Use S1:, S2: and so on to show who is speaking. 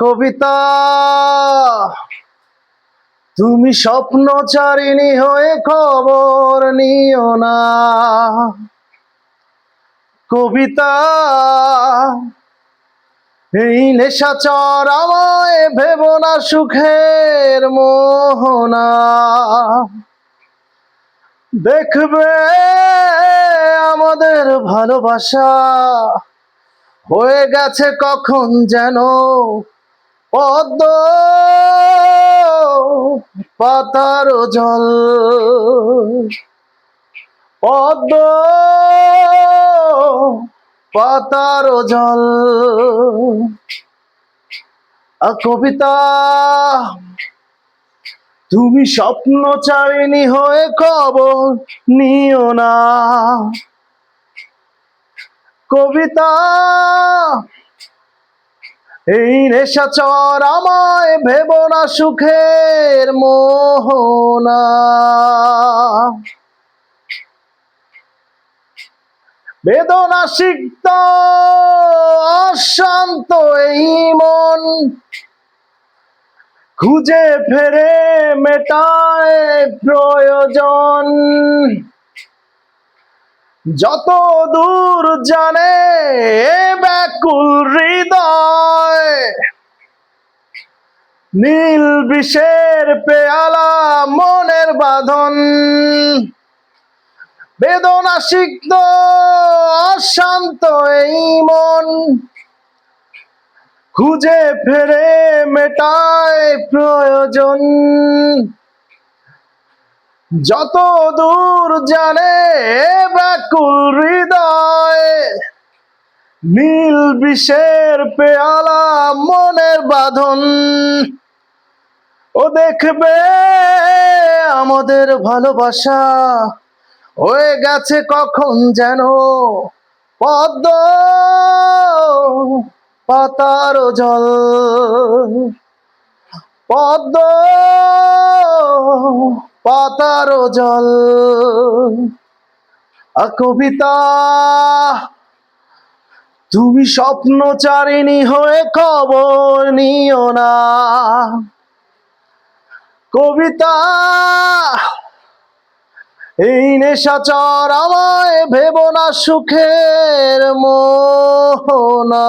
S1: কবিতা, তুমি স্বপ্নচারিণী হয়ে খবর নিও না। কবিতা, এই নেশাচর আমায় ভেব না সুখের মোহনা। দেখবে আমাদের ভালোবাসা হয়ে গেছে কখন যেন পদ্ম, পাতার জল। পদ্ম, পাতার জল। কবিতা, তুমি স্বপ্নচারিণী হয়ে খবর নিও না। কবিতা। এই নেশাচর আমায় ভেব না সুখের মোহনা। বেদনা সিক্ত, অশান্ত এই মন। খুঁজে ফেরে মেটায় প্রয়োজন। যত দূর জানে ব্যাকুল হৃদয়। নীল বিষের পেয়ালা মনের বাঁধন। বেদনা সিক্ত, অশান্ত এই মন। খুঁজে ফেরে মেটায় প্রয়োজন। যত দূর জানে নীল বিষের পেয়ালা মনের বাঁধন। ও দেখবে আমাদের ভালোবাসা। হয়ে গেছে কখন যেন পদ্ম পাতার জল। পদ্ম পাতার জল। কবিতা তুমি স্বপ্নচারিণী হয়ে খবর নিও না। কবিতা, এই নেশা নেশাচর আমায় ভেব না সুখের মোহনা।